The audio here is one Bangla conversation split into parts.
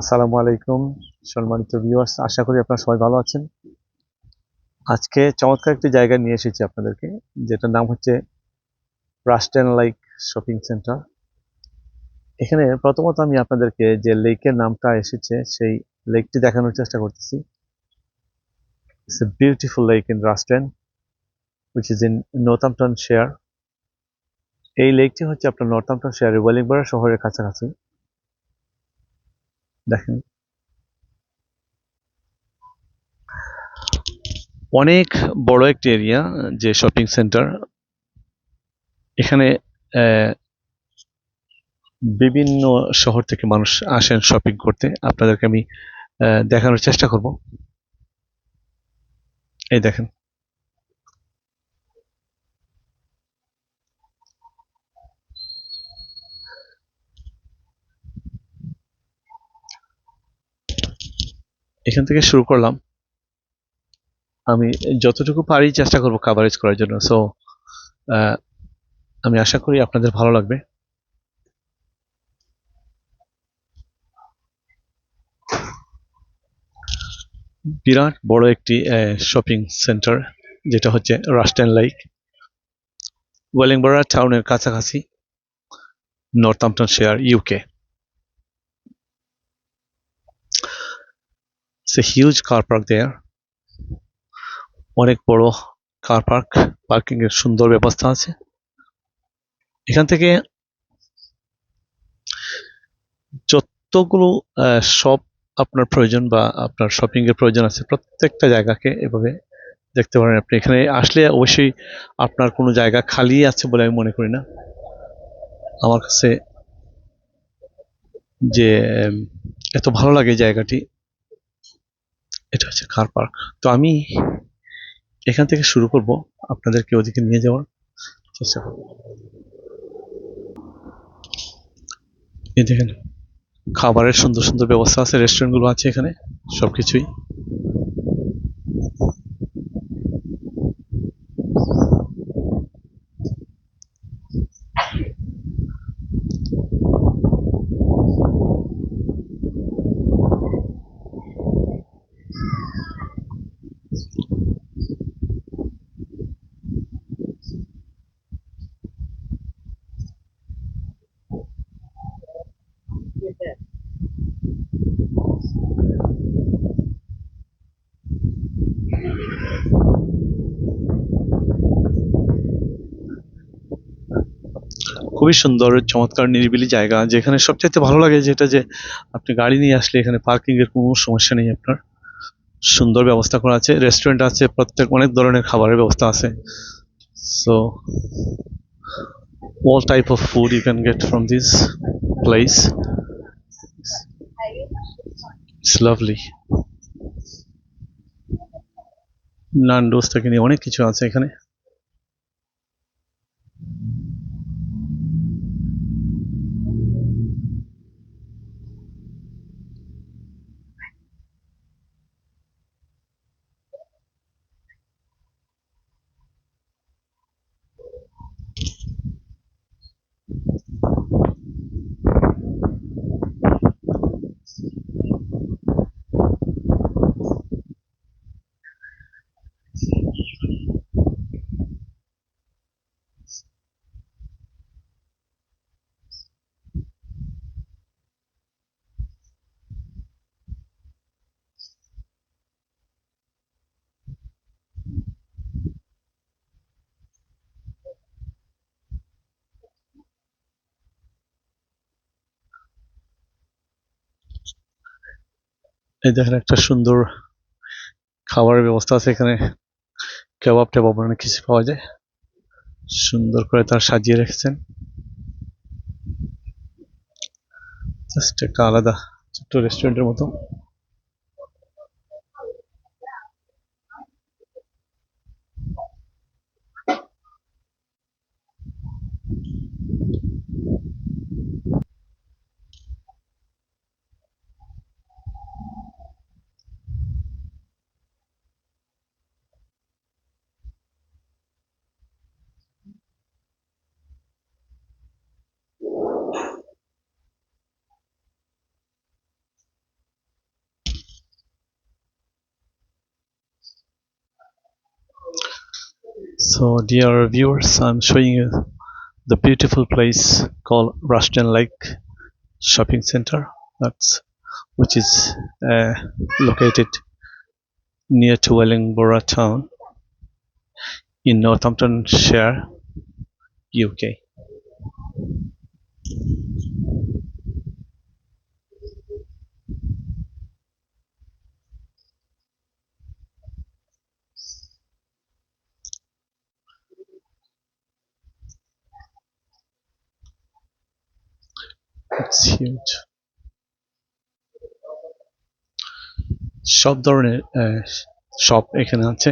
আসসালামু আলাইকুম, সম্মানিত ভিউয়ার্স আশা করি আপনারা সবাই ভালো আছেন। আজকে চমৎকার একটি জায়গা নিয়ে এসেছি আপনাদেরকে, যেটার নাম হচ্ছে রাস্টেন লাইক শপিং সেন্টার এখানে প্রথমত আমি আপনাদেরকে যে লেকের নামটা এসেছে, সেই লেকটি দেখানোর চেষ্টা করতেছি। It's a beautiful lake in Rushden which is in Northamptonshire এই লেকটি হচ্ছে আপনার নর্থাম্পটন শেয়ারের ওয়েলিংবরা শহরের কাছাকাছি। দেখেন। অনেক বড় একটি এরিয়া যে শপিং সেন্টার এখানে বিভিন্ন শহর থেকে মানুষ আসেন শপিং করতে। আপনাদেরকে আমি দেখানোর চেষ্টা করব। এই দেখেন। এখান থেকে শুরু করলাম। আমি যতটুকু পারি চেষ্টা করব কাভারেজ করার জন্য। সো আমি আশা করি আপনাদের ভালো লাগবে। বিরাট বড় একটি শপিং সেন্টার যেটা হচ্ছে রাস্টেন লাইক ওয়েলিংবরা টাউনের কাছাকাছি north Northamptonshire UK It's a huge car park there. অনেক বড় কার পার্ক পার্কিং এর সুন্দর ব্যবস্থা আছে। এখান থেকে যতগুলো সব আপনার প্রয়োজন বা আপনার শপিং এর প্রয়োজন আছে, প্রত্যেকটা জায়গাকে এভাবে দেখতে পারেন আপনি। এখানে আসলে অবশ্যই আপনার কোনো জায়গা খালি আছে বলে আমি মনে করি না। আমার কাছে যে, এত ভালো লাগে জায়গাটি এটা হচ্ছে কার পার্ক তো আমি এখান থেকে শুরু করব। আপনাদেরকে ওদিকে নিয়ে যাওয়ার চেষ্টা করব। এই দেখেন, খাবারের সুন্দর সুন্দর ব্যবস্থা আছে রেস্টুরেন্টগুলো আছে এখানে, সবকিছুই। খুবই সুন্দর, চমৎকার, নিরিবিলি জায়গা, যেখানে সবচাইতে ভালো লাগে যেটা যে আপনি গাড়ি নিয়ে আসলে এখানে পার্কিং এর কোনো সমস্যা নেই আপনার। সুন্দর ব্যবস্থা করা আছে রেস্টুরেন্ট আছে, প্রত্যেক অনেক ধরনের খাবারের ব্যবস্থা আছে। So all type of food you can get from this place. It's lovely. Nando's থেকে নিয়ে অনেক কিছু আছে এখানে। এই দেখেন একটা সুন্দর খাবারের ব্যবস্থা আছে এখানে। কেবাব টেবাব অনেক কিছু পাওয়া যায়। সুন্দর করে তার সাজিয়ে রেখেছেন। জাস্ট একটা আলাদা ছোট্ট রেস্টুরেন্টের মতো। So, dear viewers, I'm showing you the beautiful place called Rushden Lake Shopping Center. That's which is uh, located near to Wellingborough town in Northamptonshire, UK. সব ধরনের শপ এখানে আছে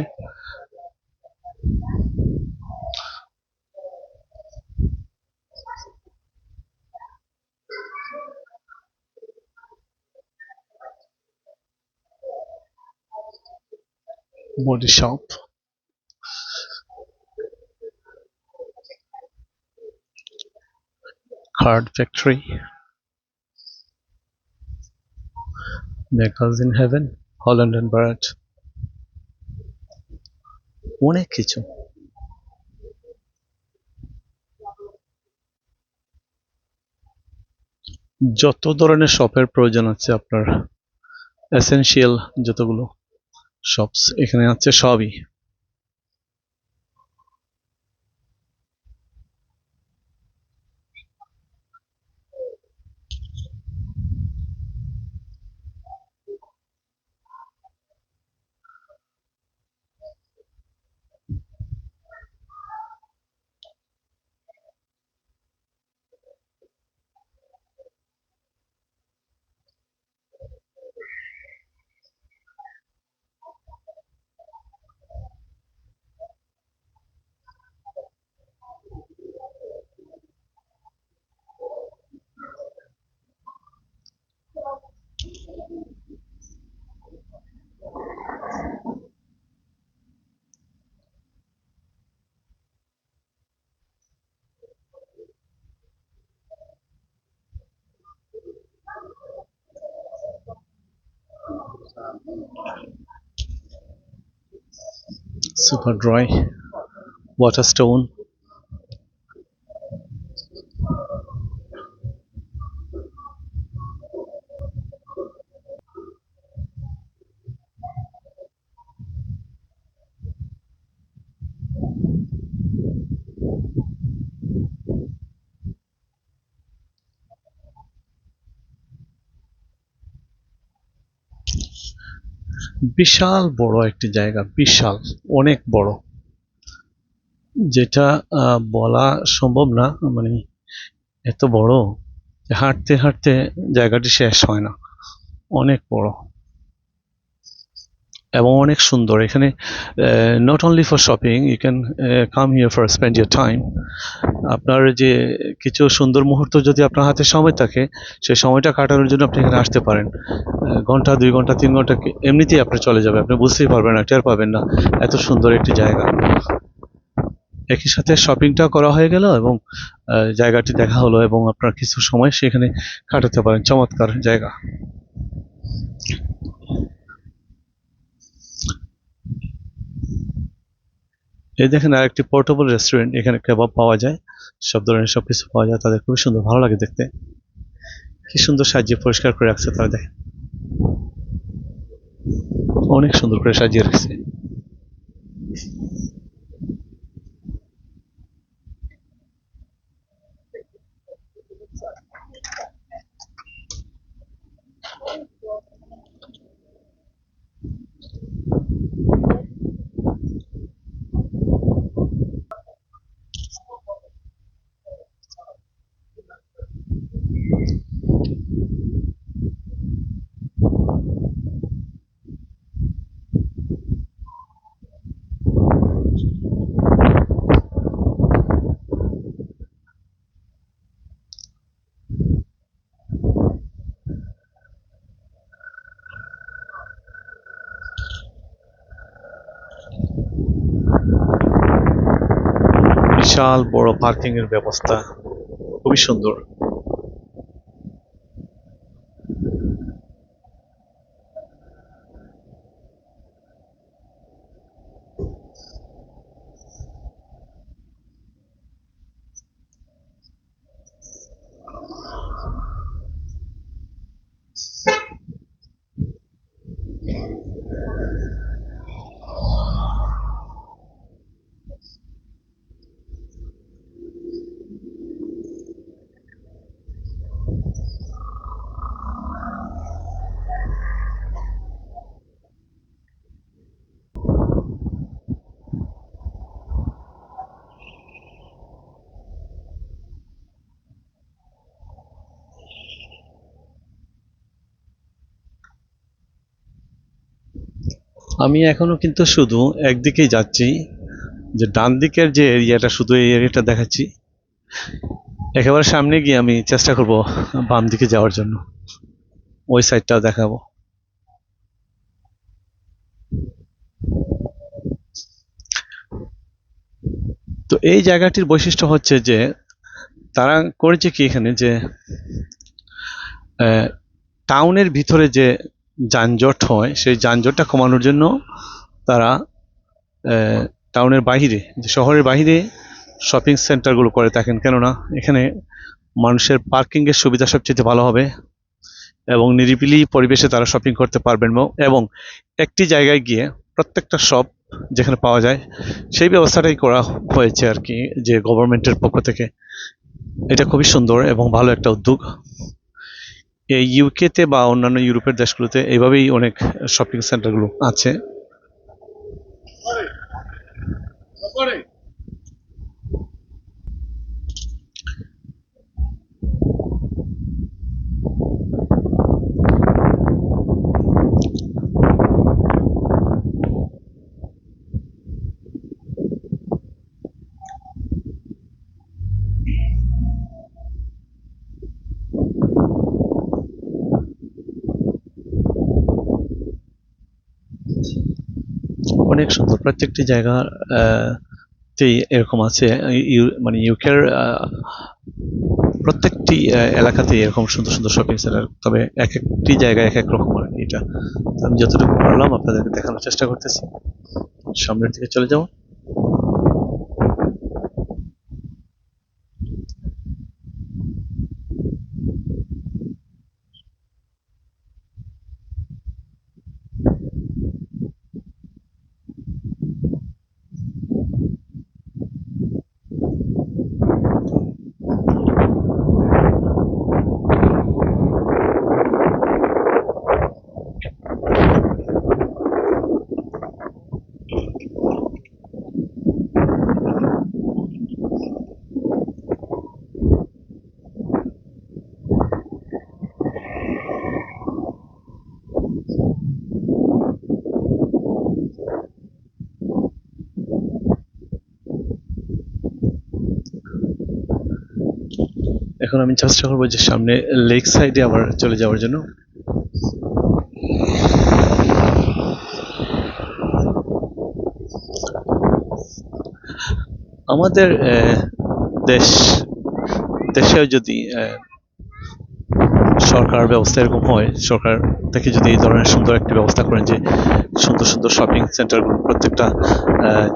body shop card factory Beggars in heaven And Barrett. অনেক কিছু। যত ধরনের শপের প্রয়োজন আছে আপনার এসেনশিয়াল যতগুলো শপস এখানে আছে সবই। Super dry. Water stone বিশাল বড় একটি জায়গা, বিশাল, অনেক বড়। যেটা বলা সম্ভব না মানে এত বড় হাঁটতে হাঁটতে জায়গাটি শেষ হয় না, অনেক বড়। এবং অনেক সুন্দর। এখানে not only for shopping you can come here for spend your time আপনার যে কিছু সুন্দর মুহূর্ত যদি আপনার হাতে সময় থাকে, সেই সময়টা কাটানোর জন্য আপনি এখানে আসতে পারেন। ঘণ্টা, দুই ঘণ্টা, তিন ঘণ্টা এমনিতেই আপনি চলে যাবে আপনি বুঝতেই পারবেন না, টের পাবেন না এত সুন্দর একটি জায়গা। একই সাথে শপিংটা করা হয়ে গেল এবং জায়গাটি দেখা হলো এবং আপনার কিছু সময় সেখানে কাটাতে পারেন। চমৎকার জায়গা। এই দেখেন আর একটি পোর্টেবল রেস্টুরেন্ট এখানে কেবাব পাওয়া যায়। সব ধরনের সব কিছু পাওয়া যায়, তাদের খুবই সুন্দর, ভালো লাগে দেখতে। কি সুন্দর সাজিয়ে পরিষ্কার করে রাখছে তারা, দেখেন। অনেক সুন্দর করে সাজিয়ে রাখছে। বিশাল বড় পার্কিং এর ব্যবস্থা। খুবই সুন্দর। আমি এখনও কিন্তু শুধু একদিকেই যাচ্ছি, যে ডান দিকের যে এরিয়াটা, শুধু এই এরিয়াটা দেখাচ্ছি। একেবারে সামনে গিয়ে আমি চেষ্টা করব বাম দিকে যাওয়ার জন্য। ওই সাইডটাও দেখাবো। তো এই জায়গাটির বৈশিষ্ট্য হচ্ছে যে, তারা করেছে কি এখানে যে টাউনের ভিতরে যে যানজট হয়, সেই যানজটটা কমানোর জন্য তারা টাউনের বাইরে শহরের বাইরে শপিং সেন্টারগুলো করে থাকেন। কেননা এখানে মানুষের পার্কিংয়ের সুবিধা সবচেয়ে ভালো হবে এবং নিরিবিলি পরিবেশে তারা শপিং করতে পারবেন এবং একটি জায়গায় গিয়ে প্রত্যেকটা শপ যেখানে পাওয়া যায়, সেই ব্যবস্থাটাই করা হয়েছে আর কি, যে গভর্নমেন্টের পক্ষ থেকে। এটা খুবই সুন্দর এবং ভালো একটা উদ্যোগ। এই ইউকেতে বা অন্যান্য ইউরোপের দেশগুলোতে এইভাবেই অনেক শপিং সেন্টারগুলো আছে। অনেক সুন্দর। প্রত্যেকটি জায়গা তেই এরকম আছে। মানে ইউকের প্রত্যেকটি এলাকাতে এরকম সুন্দর সুন্দর শপিং সেন্টার তবে এক একটি জায়গায় এক এক রকম আর কি এটা। আমি যতটুকু পারলাম আপনাদেরকে দেখানোর চেষ্টা করতেছি। সামনের দিকে চলে যাও এখন আমি চেষ্টা করব যে সামনে লেক সাইডে আবার চলে যাওয়ার জন্য। আমাদের দেশ, দেশেও যদি সরকার ব্যবস্থা এরকম হয়, সরকার থেকে যদি এই ধরনের সুন্দর একটি ব্যবস্থা করেন যে সুন্দর সুন্দর শপিং সেন্টারগুলো প্রত্যেকটা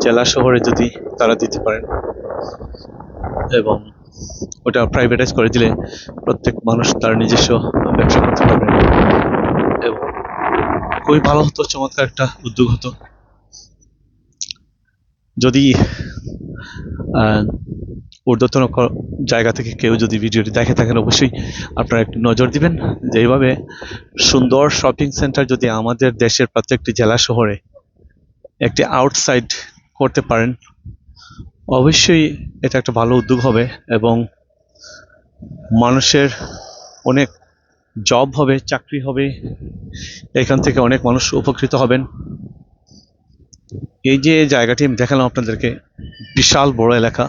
জেলা শহরে যদি তারা দিতে পারেন। এবং ওটা প্রাইভেটাইজ করে দিলে প্রত্যেক মানুষ তার নিজস্ব ব্যবসা করতে পারবে। এবং খুবই ভালো হতো, চমৎকার একটা উদ্যোগ হতো। যদি ঊর্ধ্বতন জায়গা থেকে কেউ যদি ভিডিওটি দেখে থাকেন, অবশ্যই আপনারা একটু নজর দিবেন যে এইভাবে সুন্দর শপিং সেন্টার যদি আমাদের দেশের প্রত্যেকটি জেলা শহরে একটি আউটসাইড করতে পারেন অবশ্যই এটা একটা ভালো উদ্যোগ হবে এবং মানুষের অনেক জব হবে, চাকরি হবে, এখান থেকে অনেক মানুষ উপকৃত হবেন। এই যে জায়গাটি আমি দেখালাম আপনাদেরকে, বিশাল বড় এলাকা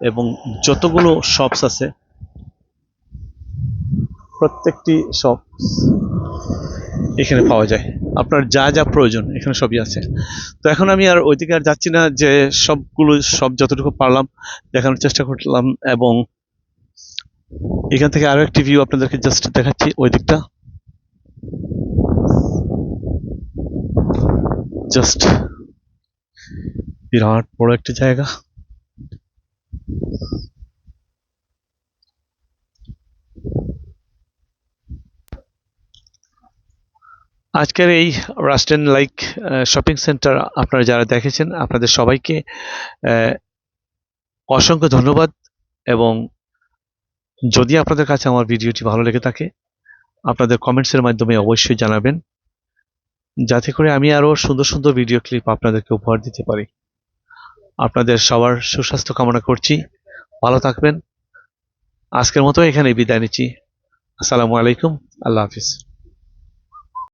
এবং যতগুলো শপস আছে, প্রত্যেকটি শপ এখানে পাওয়া যায়। আপনার যা যা প্রয়োজন, এখানে সবই আছে। তো এখন আমি আর ওইদিকে আর যাচ্ছি না যে সবগুলো, সব যতটুকু পারলাম, দেখানোর চেষ্টা করলাম এবং এখান থেকে আরও একটি ভিউ আপনাদেরকে জাস্ট দেখাচ্ছি ওই দিকটা। জাস্ট বিরাট বড় একটি জায়গা। আজকের এই রাস্টেন লাইক শপিং সেন্টার আপনারা যারা দেখেছেন, আপনাদের সবাইকে অসংখ্য ধন্যবাদ এবং যদি আপনাদের কাছে আমার ভিডিওটি ভালো লেগে থাকে, আপনাদের কমেন্টসের মাধ্যমে অবশ্যই জানাবেন, যাতে করে আমি আরও সুন্দর সুন্দর ভিডিও ক্লিপ আপনাদেরকে উপহার দিতে পারি। আপনাদের সবার সুস্বাস্থ্য কামনা করছি, ভালো থাকবেন। আজকের মতো এখানে বিদায় নিচ্ছি। আসসালামু আলাইকুম, আল্লাহ হাফিজ।